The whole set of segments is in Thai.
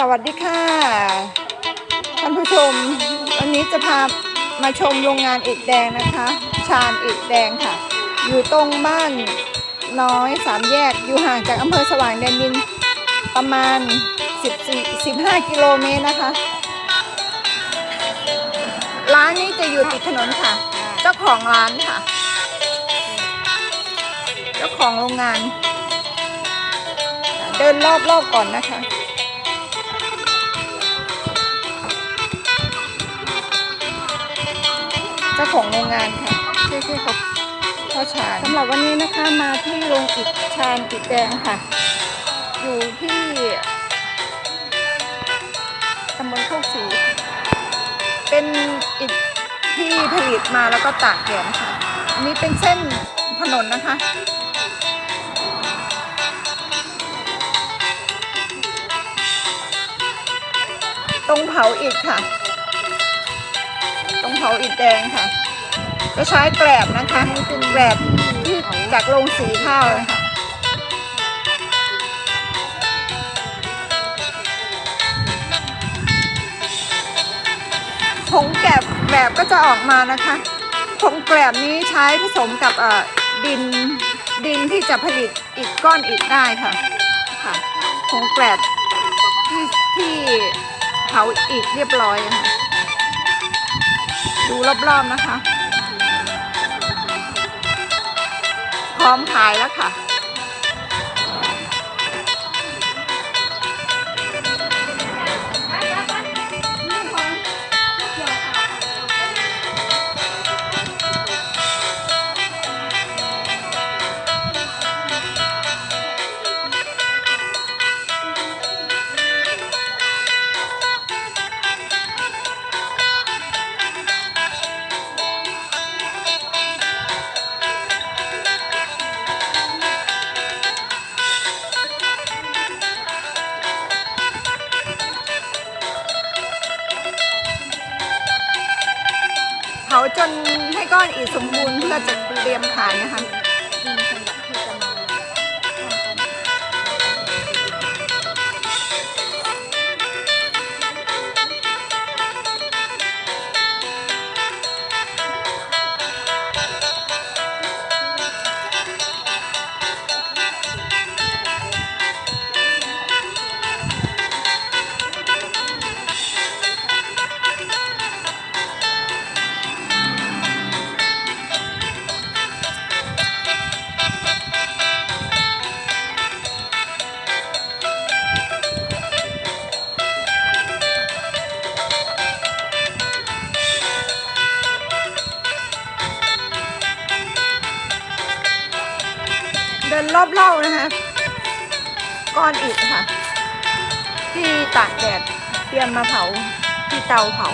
สวัสดีค่ะ ท่านผู้ชม วันนี้จะพามาชมโรงงานอิฐแดงนะคะ ชาญอิฐแดงค่ะ อยู่ตรงบ้านน้อยสามแยก อยู่ห่างจากอำเภอสว่างแดนดินประมาณ 14 15 กิโลเมตรนะคะ ร้านนี้จะอยู่ติดถนนค่ะ เจ้าของร้านค่ะ เจ้าของโรงงาน เดินรอบๆก่อนนะคะ เจ้าของโรงงานค่ะชื่อชื่อเขาพ่อชาญสำหรับวันนี้นะคะมาที่โรงอิฐชาญอิฐแดงค่ะ อยู่ที่ตำบลโคกศรีเป็นอิฐที่ผลิตมาแล้วก็ตากแดดค่ะอันนี้เป็นเส้นถนนนะคะตรงเผาอิฐค่ะ รงเผาอิฐแดงค่ะ ก็ใช้แกลบนะคะเป็นแกลบที่จากโรงสีข้าวเลยค่ะผงแกลบแบบก็จะออกมานะคะผงแกลบนี้ใช้ผสมกับดินดินที่จะผลิตอิฐก้อนอิฐได้ค่ะค่ะผงแกลบที่ที่เผาอิฐเรียบร้อยค่ะ ดูรอบๆนะคะ พร้อมขายแล้วค่ะ จนให้ก้อนอิฐสมบูรณ์เพื่อจะเตรียมขายนะคะ รอบเล่านะคะก้อนอิฐค่ะ ที่ตากแดดเตรียมมาเผาที่เตาเผา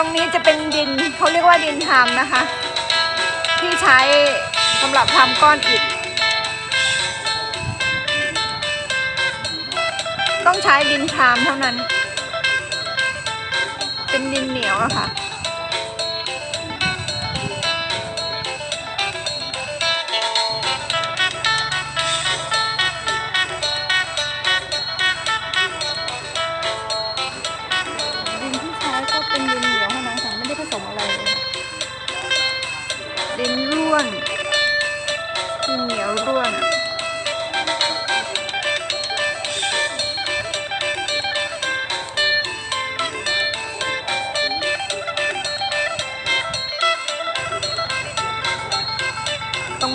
รงนี้จะเป็นดินเขาเรียกว่าดินทามนะคะ ที่ใช้สำหรับทำก้อนอิฐต้องใช้ดินทามเท่านั้น เป็นดินเหนียวอะค่ะ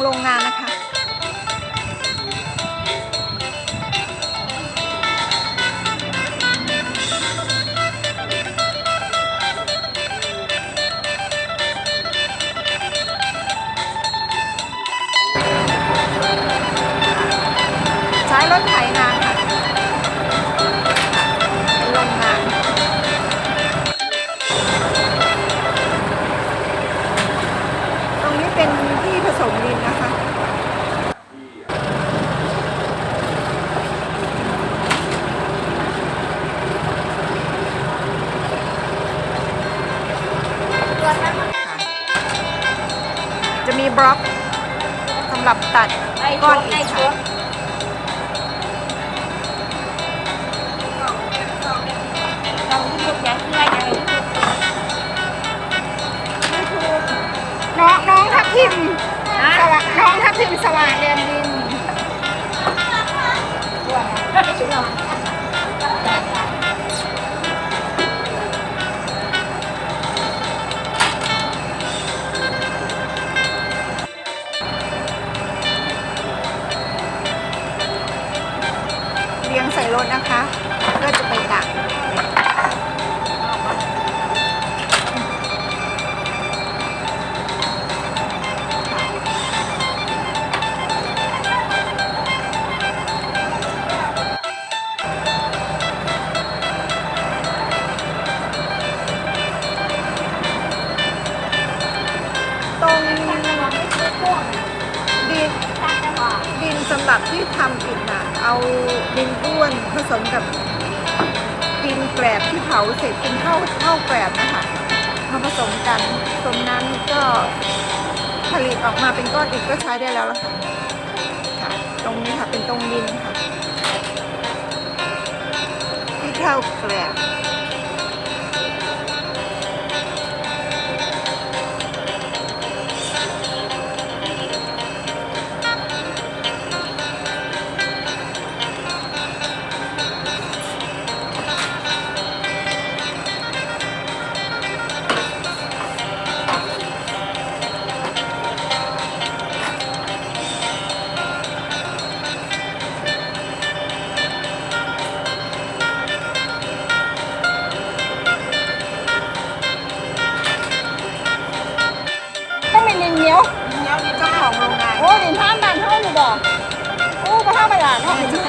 โรงงานนะคะ หรับตัดก้อนอีกค่ะน้องน้องทับทิมสว่างน้องทับทิมสว่างเรียนดิน รียงใส่รถนะคะเพื่อจะไปตัก เอาดินอ้วนผสมกับดินแกลบที่เผาเสร็จเป็นเท่าเท่าแกลบนะคะมาผสมกันตรงนั้นก็ผลิตออกมาเป็นก้อนอิฐก็ใช้ได้แล้วค่ะค่ะตรงนี้ค่ะเป็นตรงดินค่ะที่เท่าแกลบ อ้บ่ท่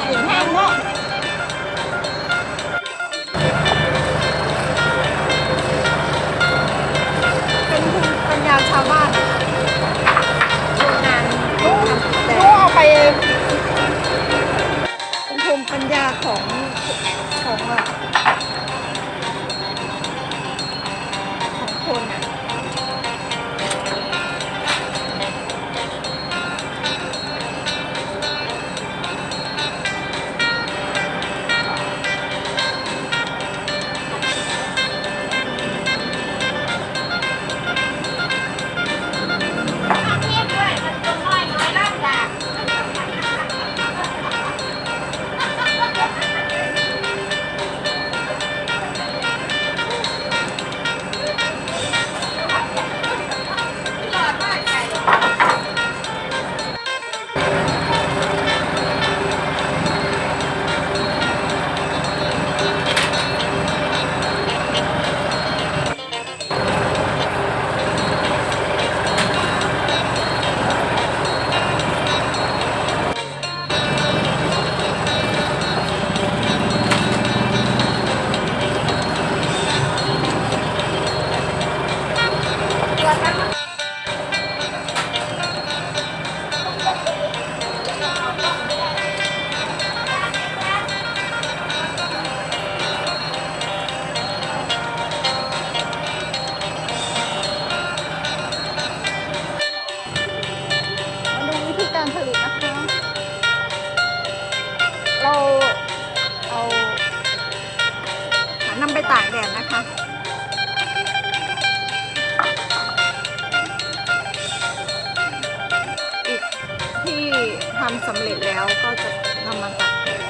ทำสำเร็จแล้วก็จะนำมาตากแดด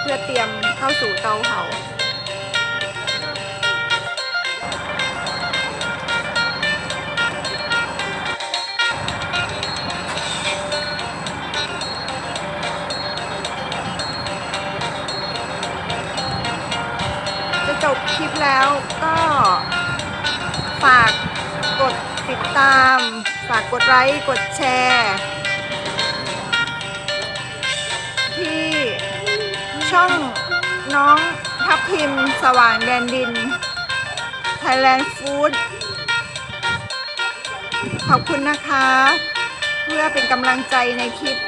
เพื่อเตรียมเข้าสู่เตาเผาจะจบคลิปแล้วก็ฝากกดติดตาม ฝากกดไลค์ กดแชร์ ช่องน้องทับทิมสว่างแดนดิน Thailand Food ขอบคุณนะคะ เพื่อเป็นกำลังใจในคลิป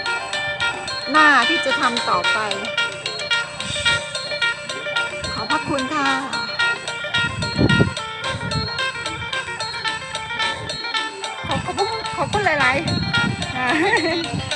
หน้าที่จะทำต่อไป ขอบพระคุณค่ะ ขอบคุณขอบคุณหลาย ๆ